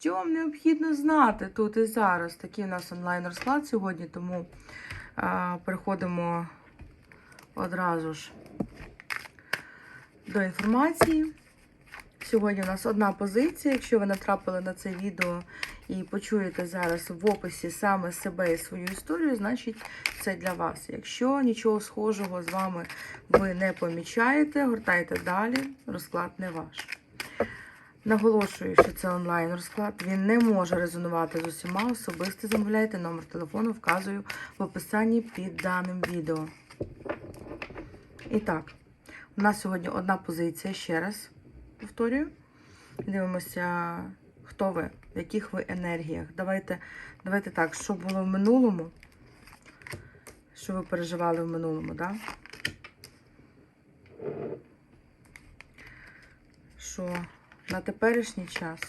Що вам необхідно знати тут і зараз? Такий у нас онлайн розклад сьогодні, тому а, переходимо одразу ж до інформації. Сьогодні у нас одна позиція. Якщо ви натрапили на це відео і почуєте зараз в описі саме себе і свою історію, значить це для вас. Якщо нічого схожого з вами ви не помічаєте, гортайте далі, розклад не ваш. Наголошую, що це онлайн розклад. Він не може резонувати з усіма. Особисто замовляйте номер телефону, вказую в описанні під даним відео. І так, у нас сьогодні одна позиція, ще раз повторюю. Дивимося, хто ви, в яких ви енергіях. Давайте, давайте так, що було в минулому, що ви переживали в минулому, так? Що на теперішній час.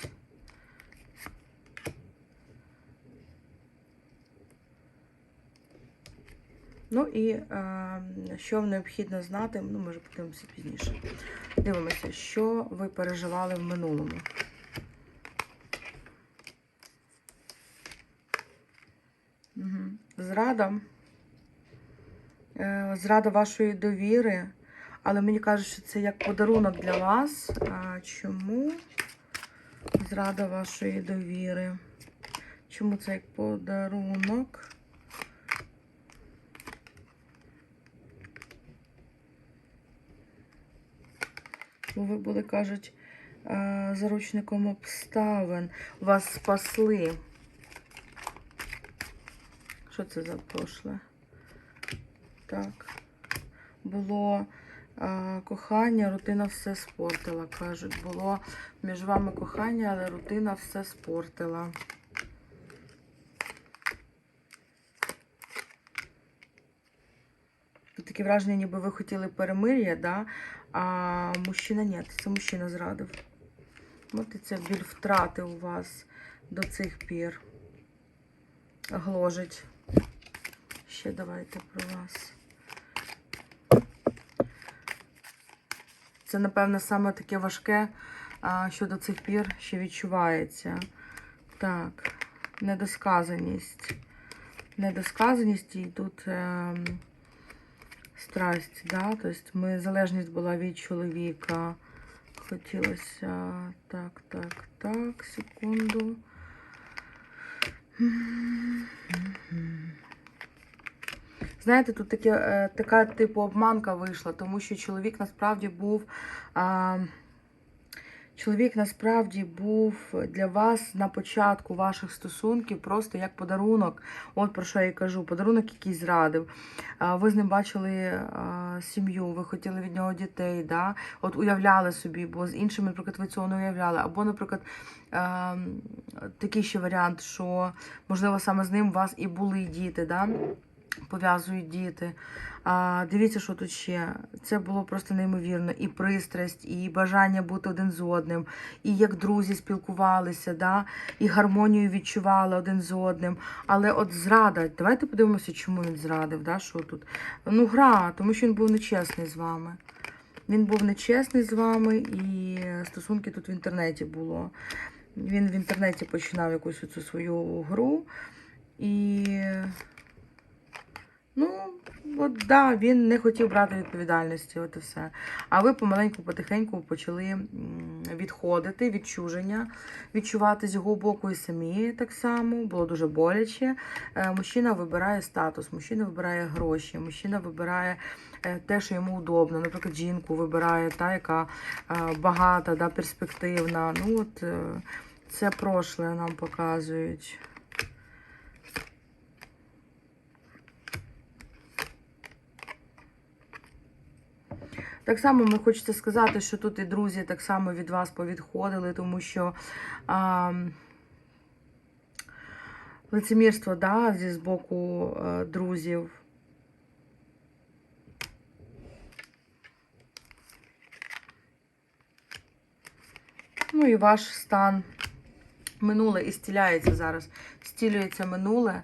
Ну і е, що необхідно знати, ну, може подивимося пізніше. Дивимося, що ви переживали в минулому. Угу. Зрада. Е, зрада вашої довіри. Але мені кажуть, що це як подарунок для вас. А чому зрада вашої довіри? Чому це як подарунок? Бо ви були, кажуть, заручником обставин. Вас спасли. Що це за прошле? Так. Було кохання, рутина все спортила. Кажуть, було між вами кохання, але рутина все спортила. Таке враження, ніби ви хотіли перемир'я, да? а мужчина ні, це мужчина зрадив. От і це біль втрати у вас до цих пір. Гложить. Ще давайте про вас. Це, напевно, саме таке важке, що до цих пір ще відчувається. Так, недосказаність. Недосказаність і тут е, страсть, да? Тобто ми, залежність була від чоловіка. Хотілося. Так, так, так, секунду. Знаєте, тут таке, е, така типу обманка вийшла, тому що чоловік насправді був. А, чоловік насправді був для вас на початку ваших стосунків просто як подарунок. От про що я і кажу, подарунок який зрадив. Ви з ним бачили сім'ю, ви хотіли від нього дітей, да? от уявляли собі, бо з іншими, наприклад, ви цього не уявляли. Або, наприклад, такий ще варіант, що, можливо, саме з ним у вас і були діти. Да? Пов'язують діти. А, Дивіться, що тут ще. Це було просто неймовірно. І пристрасть, і бажання бути один з одним, і як друзі спілкувалися, да? і гармонію відчували один з одним. Але от зрада, давайте подивимося, чому він зрадив. Да? Що тут? Ну, гра, тому що він був нечесний з вами. Він був нечесний з вами, і стосунки тут в інтернеті було. Він в інтернеті починав якусь оцю свою гру. І Ну, от да, він не хотів брати відповідальності, от і все. А ви помаленьку, потихеньку почали відходити, відчуження, відчувати з його боку і самі так само. Було дуже боляче. Е, Мужчина вибирає статус, мужчина вибирає гроші, мужчина вибирає е, те, що йому удобно. Наприклад, жінку вибирає та, яка е, багата, да, перспективна. Ну, от це прошле нам показують. Так само ми хочеться сказати, що тут і друзі так само від вас повідходили, тому що а, лицемірство да, зі з боку а, друзів. Ну і ваш стан. Минуле і стіляється зараз. Стілюється минуле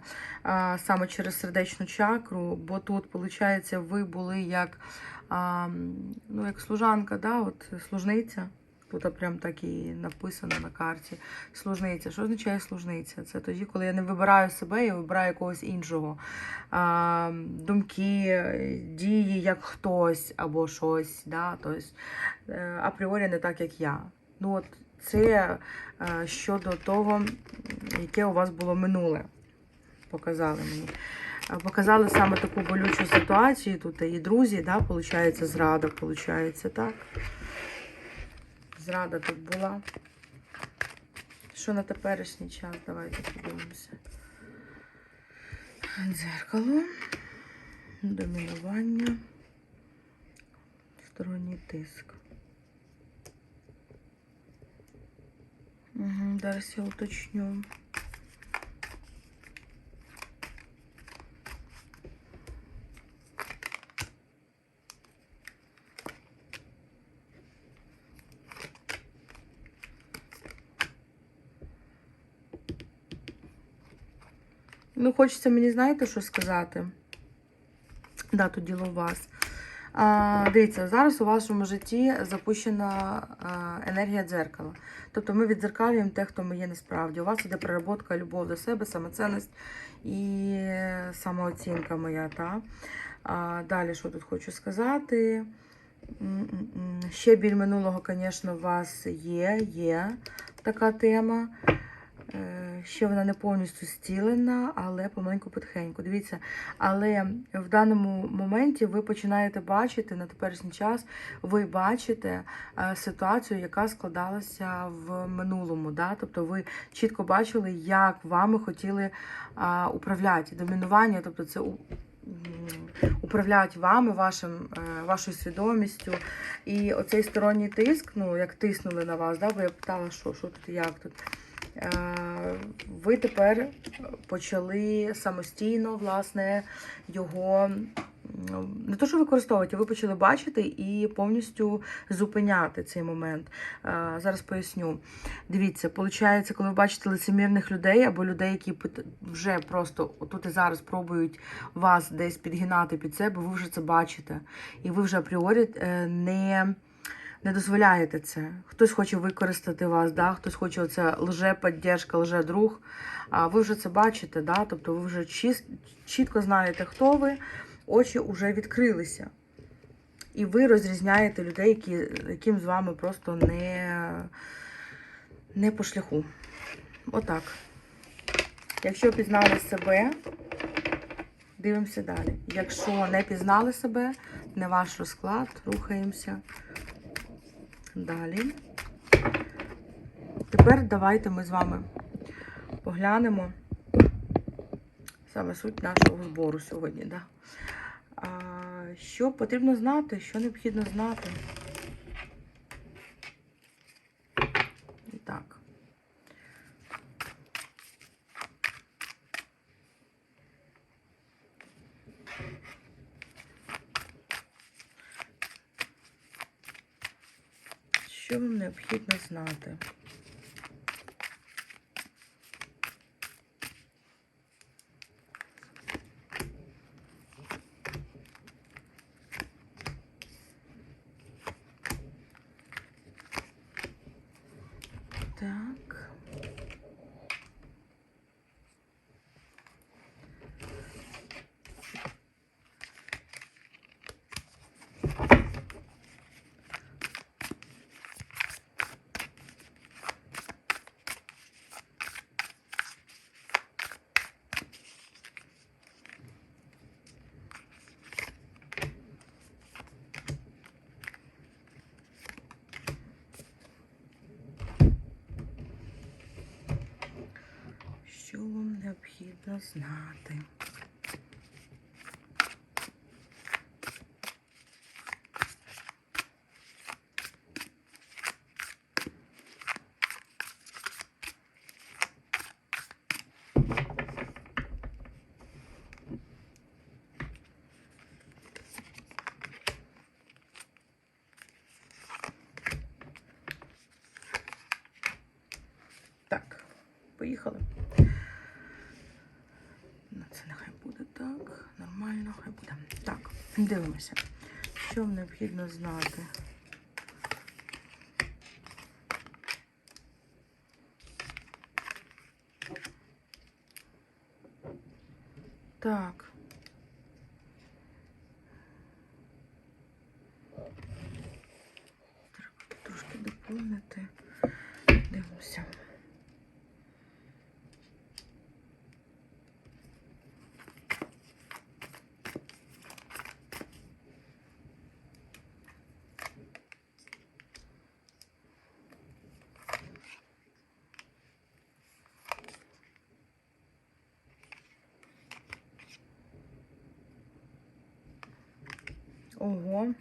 саме через сердечну чакру, бо тут, виходить, ви були як а, ну, як служанка, да, от, служниця. Тут прям так і написано на карті. Служниця. Що означає служниця? Це тоді, коли я не вибираю себе, я вибираю когось іншого. А, думки, дії як хтось або щось. Да? Тобто, апріорі не так, як я. Ну, от це е, щодо того, яке у вас було минуле. Показали мені. Е, Показали саме таку болючу ситуацію. Тут і друзі, да, виходить, зрада, виходить, так. Зрада тут була. Що на теперішній час? Давайте подивимося. Дзеркало. Домінування. Сторонній тиск. Угу, зараз я уточню. Ну, хочеться мені, знаєте, що сказати? Да, тут діло у вас. А, дивіться, зараз у вашому житті запущена енергія дзеркала. Тобто ми віддзеркалюємо те, хто ми є насправді. У вас іде переработка, любов до себе, самоцінність і самооцінка моя. Та? А, далі, що тут хочу сказати? Ще біль минулого, звісно, у вас є, є така тема. Е, Ще вона не повністю стілена, але помаленьку потихеньку. Дивіться, але в даному моменті ви починаєте бачити на теперішній час, ви бачите е, ситуацію, яка складалася в минулому. Да? Тобто ви чітко бачили, як вами хотіли управляти. Домінування, тобто це управляють вами, вашим, е, вашою свідомістю. І оцей сторонній тиск, ну як тиснули на вас, да? бо я питала, що, що тут як тут. Ви тепер почали самостійно, власне, його не то, що використовувати, ви почали бачити і повністю зупиняти цей момент. Е, Зараз поясню. Дивіться, виходить, коли ви бачите лицемірних людей або людей, які вже просто тут і зараз пробують вас десь підгинати під себе, ви вже це бачите. І ви вже апріорі е, не не дозволяєте це. Хтось хоче використати вас, да? хтось хоче оце лже підтримка, лже друг. А ви вже це бачите, да? тобто ви вже чіс- чітко знаєте, хто ви, очі вже відкрилися. І ви розрізняєте людей, які, яким з вами просто не, не по шляху. Отак. Якщо пізнали себе, дивимося далі. Якщо не пізнали себе, не ваш розклад, рухаємося. Далі. Тепер давайте ми з вами поглянемо саме суть нашого збору сьогодні. Да? Що потрібно знати, що необхідно знати. І так. Що вам необхідно знати? Так. Що вам необхідно знати? Дивимося, що вам необхідно знати. Так. Треба трошки доповнити. Ого.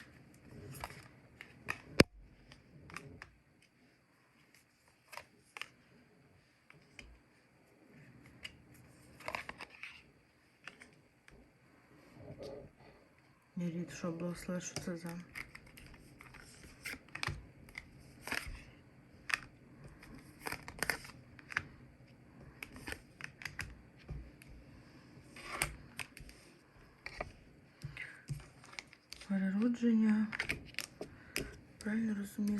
Рід, що було що це за.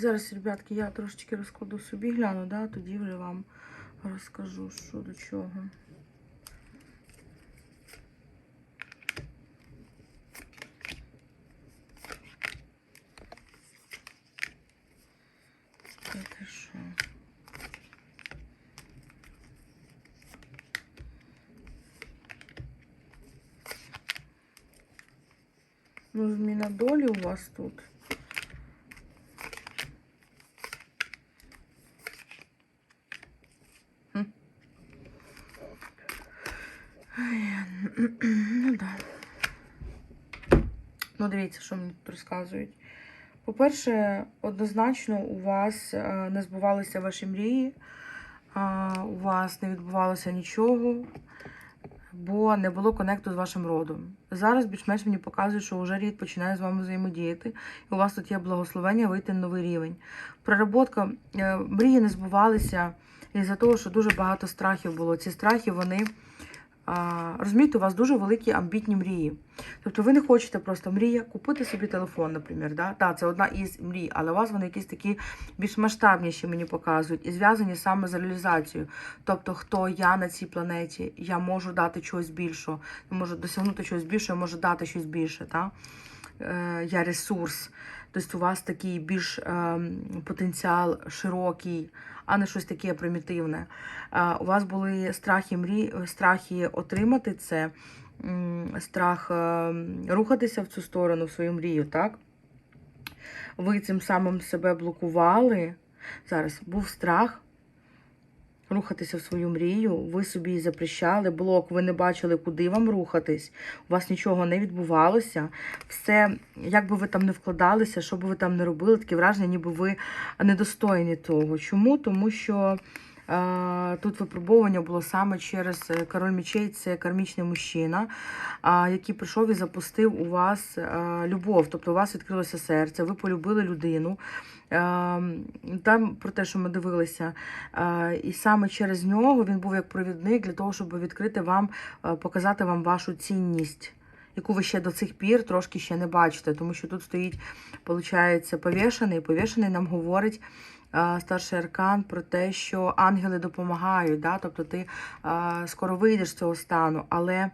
Зараз, ребятки, я трошечки розкладу собі, гляну, да, тоді вже вам розкажу, що до чого. Це те що? Ну, зміна долі у вас тут. Дивіться, що мені розказують. По-перше, однозначно у вас е, не збувалися ваші мрії, у вас не відбувалося нічого, бо не було конекту з вашим родом. Зараз більш-менш мені показує, що вже рід починає з вами взаємодіяти, і у вас тут є благословення вийти на новий рівень. Проработка, е, мрії не збувалися із-за того, що дуже багато страхів було. Ці страхи, вони. Розумієте, у вас дуже великі амбітні мрії. Тобто ви не хочете просто мрія купити собі телефон, наприклад. Да? Так, це одна із мрій, але у вас вони якісь такі більш масштабніші мені показують і зв'язані саме з реалізацією. Тобто, хто я на цій планеті, я можу дати щось більшого, я можу досягнути щось більше, я можу дати щось більше. Так? Е, я ресурс. Тобто у вас такий більш е, потенціал широкий, а не щось таке примітивне. У вас були страхи мрій, страхи отримати це, страх е, рухатися в цю сторону, в свою мрію, так? Ви цим самим себе блокували. Зараз був страх рухатися в свою мрію, ви собі запрещали блок, ви не бачили, куди вам рухатись, у вас нічого не відбувалося. Все, як би ви там не вкладалися, що би ви там не робили, таке враження, ніби ви недостойні того. Чому? Тому що. Е, Тут випробування було саме через е, король мечей, це кармічний мужчина, який прийшов і запустив у вас е, любов. Тобто у вас відкрилося серце, ви полюбили людину. Там про те, що ми дивилися, і саме через нього він був як провідник для того, щоб відкрити вам, показати вам вашу цінність. Яку ви ще до цих пір трошки ще не бачите, тому що тут стоїть, виходить, повішений. Повішений нам говорить старший аркан про те, що ангели допомагають. Да? Тобто ти е, скоро вийдеш з цього стану, але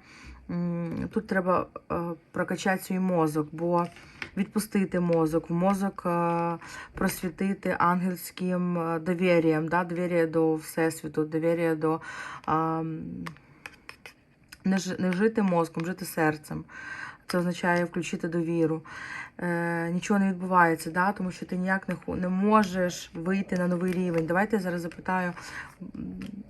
тут треба е, прокачати свій мозок, бо відпустити мозок, в мозок е, просвітити ангельським е, довір'ям, да? довір'я до Всесвіту, довір'я до е, не жити мозком, жити серцем. Це означає включити довіру. Е, нічого не відбувається, да? тому що ти ніяк не, не можеш вийти на новий рівень. Давайте я зараз запитаю.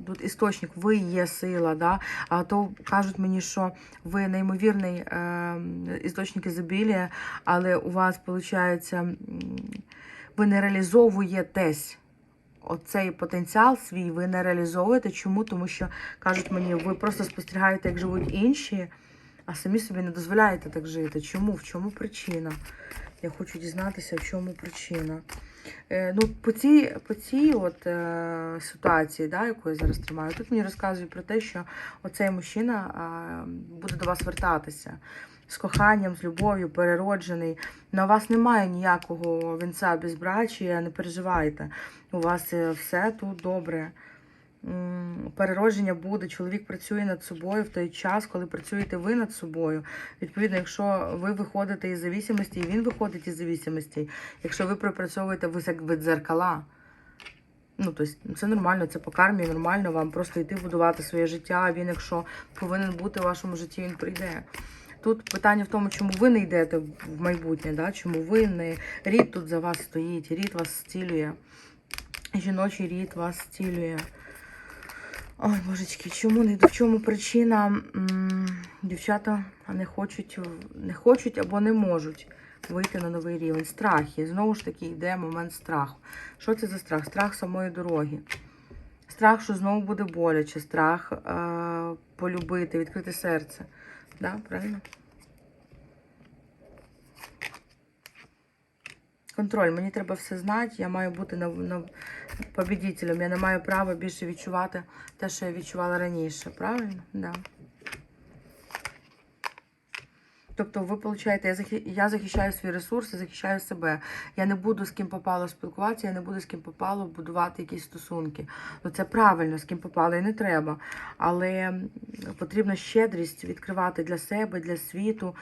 Тут істочник, ви є сила, да? а то кажуть мені, що ви неймовірний е, істочник ізобілія, але у вас, виходить, ви не реалізовуєтесь. Оцей потенціал свій ви не реалізовуєте. Чому? Тому що кажуть мені, ви просто спостерігаєте, як живуть інші, а самі собі не дозволяєте так жити. Чому? В чому причина? Я хочу дізнатися, в чому причина. Е, ну, по цій, по цій от, е, ситуації, да, яку я зараз тримаю, тут мені розказують про те, що оцей мужчина е, буде до вас вертатися з коханням, з любов'ю, перероджений. На вас немає ніякого вінця безбрачія, не переживайте. У вас е, все тут добре. Переродження буде, чоловік працює над собою в той час, коли працюєте ви над собою. Відповідно, якщо ви виходите із зависимості, і він виходить із зависимості, якщо ви пропрацьовуєте від дзеркала. Ну, тобто, це нормально, це по кармі, нормально вам просто йти будувати своє життя. Він, якщо повинен бути в вашому житті, він прийде. Тут питання в тому, чому ви не йдете в майбутнє, да? чому ви не рід тут за вас стоїть, рід вас зцілює. Жіночий рід вас зцілює. Ой, божечки, чому не? В чому причина? Дівчата не хочуть, не хочуть або не можуть вийти на новий рівень. Страхи. Знову ж таки, йде момент страху. Що це за страх? Страх самої дороги. Страх, що знову буде боляче, страх е- полюбити, відкрити серце. Да, правильно? Контроль. Мені треба все знати, я маю бути на, на побідітелем. Я не маю права більше відчувати те, що я відчувала раніше. Правильно? Да. Тобто, ви получаєте, я, захищаю свій ресурс, я захищаю себе. Я не буду з ким попало спілкуватися, я не буду з ким попало будувати якісь стосунки. Ну це правильно, з ким попало і не треба. Але потрібна щедрість відкривати для себе, для світу.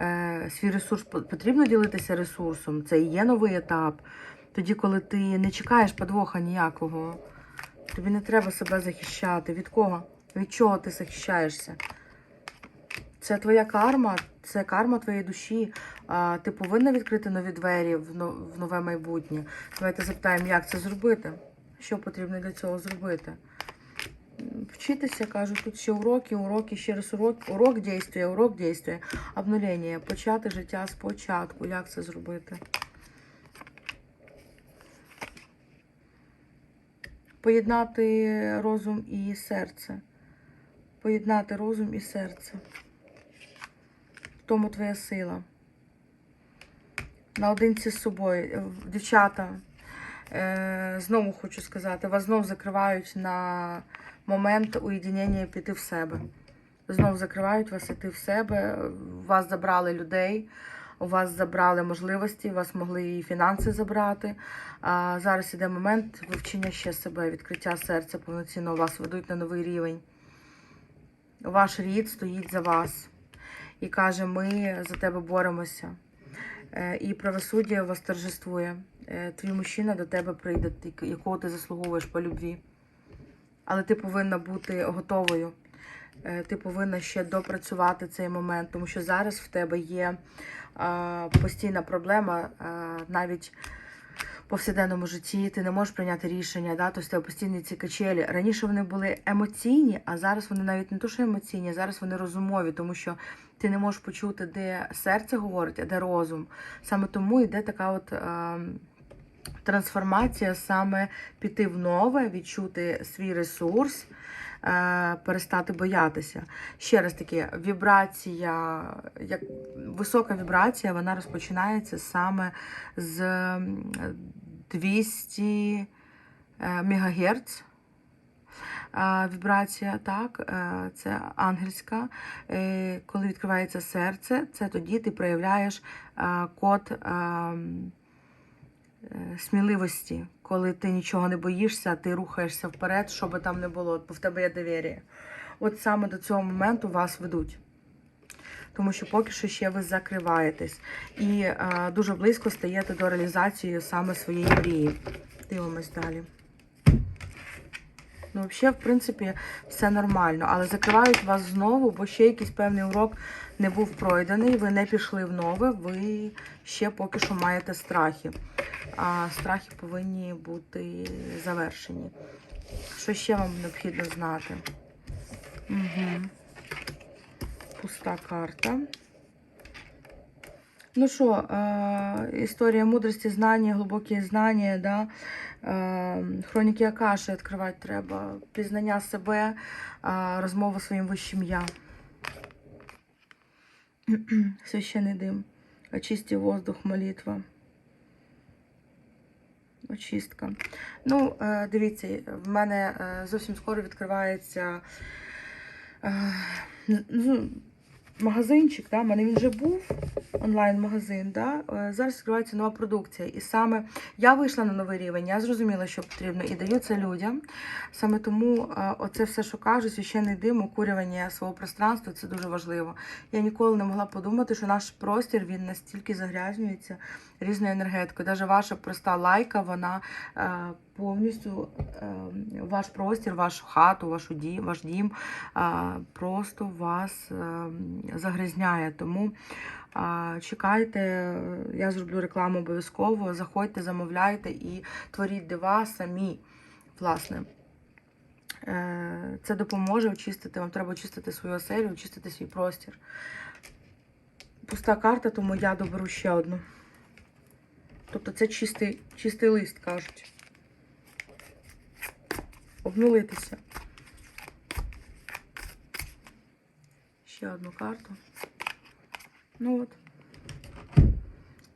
Е, свій ресурс потрібно ділитися ресурсом. Це і є новий етап. Тоді, коли ти не чекаєш подвоха ніякого, тобі не треба себе захищати. Від кого? Від чого ти захищаєшся? Це твоя карма, це карма твоєї душі. Ти повинна відкрити нові двері в нове майбутнє. Давайте запитаємо, як це зробити. Що потрібно для цього зробити? Вчитися, кажу, тут ще уроки, уроки, ще раз урок, урок дійствує, урок дійствує, обнулення, почати життя спочатку. Як це зробити? Поєднати розум і серце. Поєднати розум і серце. В тому твоя сила. Наодинці з собою. Е, Дівчата, е, знову хочу сказати, вас знов закривають на момент уєдинення і піти в себе. Знов закривають вас іти в себе. Вас забрали людей, у вас забрали можливості, у вас могли і фінанси забрати. А зараз іде момент вивчення ще себе, відкриття серця повноцінно вас ведуть на новий рівень. Ваш рід стоїть за вас і каже: ми за тебе боремося. Е, І правосуддя вас торжествує. Е, Твій мужчина до тебе прийде, якого ти заслуговуєш по любві. Але ти повинна бути готовою. Е, Ти повинна ще допрацювати цей момент, тому що зараз в тебе є а, постійна проблема а, навіть в повсякденному житті. Ти не можеш прийняти рішення, да? тобто в тебе постійні ці качелі. Раніше вони були емоційні, а зараз вони навіть не то, що емоційні, зараз вони розумові, тому що ти не можеш почути, де серце говорить, а де розум. Саме тому йде така от. А, Трансформація саме піти в нове, відчути свій ресурс, е, перестати боятися. Ще раз таки, вібрація, як висока вібрація, вона розпочинається саме з 200 е, МГц. Е, Вібрація, так, е, це ангельська. Е, Коли відкривається серце, це тоді ти проявляєш е, код е, м, е, сміливості, коли ти нічого не боїшся, ти рухаєшся вперед, що би там не було, бо в тебе є довір'я. От саме до цього моменту вас ведуть. Тому що поки що ще ви закриваєтесь і е, дуже близько стаєте до реалізації саме своєї мрії. Дивимось далі. Ну, взагалі, в принципі, все нормально, але закривають вас знову, бо ще якийсь певний урок не був пройдений, ви не пішли в нове, ви ще поки що маєте страхи. А страхи повинні бути завершені. Що ще вам необхідно знати? Угу. Пуста карта. Ну що, е, історія мудрості, знання, глибокі знання, да? Е, хроніки Акаші відкривати треба, пізнання себе, е, розмова своїм вищим я. Священний дим, очисти воздух, молитва. Очистка. Ну, е, дивіться, в мене зовсім скоро відкривається. Магазинчик, да, в мене він вже був онлайн-магазин. Да, е, зараз відкривається нова продукція. І саме я вийшла на новий рівень, я зрозуміла, що потрібно, і даю це людям. Саме тому е, оце все, що кажуть, священний дим, окурювання свого пространства це дуже важливо. Я ніколи не могла подумати, що наш простір він настільки загрязнюється різною енергетикою. Навіть ваша проста лайка, вона е, повністю е, ваш простір, вашу хату, вашу дім, ваш дім е, просто вас е, загрязняє. Тому е, чекайте, я зроблю рекламу обов'язково. Заходьте, замовляйте і творіть дива самі. Власне. Е, Це допоможе очистити. Вам треба очистити свою оселю, очистити свій простір. Пуста карта, тому я доберу ще одну. Тобто це чистий, чистий лист, кажуть. Обнулитися. Ще одну карту. Ну от.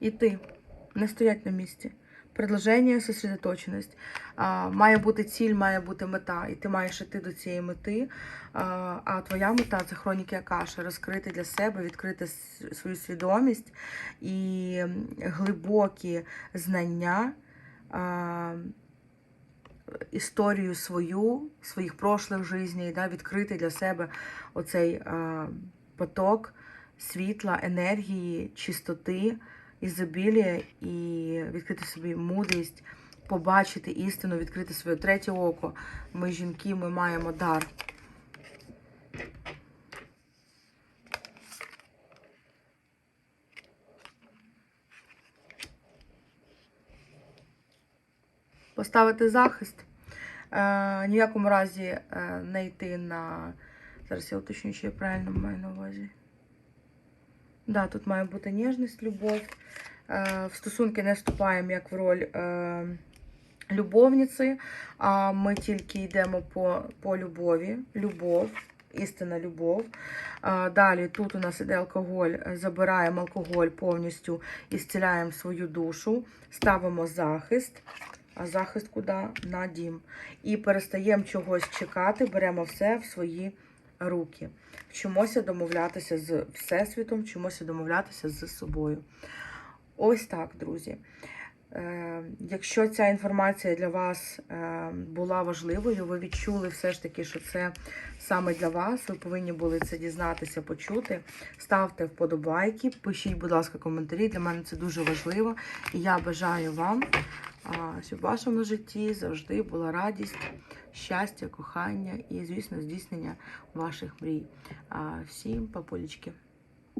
Іти. Не стоять на місці. Предложення, сосредоточеність. А, має бути ціль, має бути мета, і ти маєш іти до цієї мети. А, а твоя мета це хроніки Акаши, розкрити для себе, відкрити свою свідомість і глибокі знання, а, історію свою, своїх прошлих жизней, да, відкрити для себе оцей е, поток світла, енергії, чистоти, ізобілія і відкрити собі мудрість, побачити істину, відкрити своє третє око. Ми жінки, ми маємо дар. Поставити захист. Е, ні в якому разі е, не йти на. Зараз я уточню, чи я правильно маю на увазі. Да, тут має бути ніжність, любов. Е, в стосунки не вступаємо як в роль е, любовниці, а ми тільки йдемо по, по любові. Любов, істинна любов. Е, далі тут у нас іде алкоголь, забираємо алкоголь повністю і зціляємо свою душу, ставимо захист. А захист куди? На дім. І перестаємо чогось чекати, беремо все в свої руки. Вчимося домовлятися з Всесвітом, вчимося домовлятися з собою. Ось так, друзі. Е, Якщо ця інформація для вас е, була важливою, ви відчули все ж таки, що це саме для вас, ви повинні були це дізнатися, почути. Ставте вподобайки, пишіть, будь ласка, коментарі. Для мене це дуже важливо. І я бажаю вам, щоб в вашому житті завжди була радість, щастя, кохання і, звісно, здійснення ваших мрій. Всім папулечки!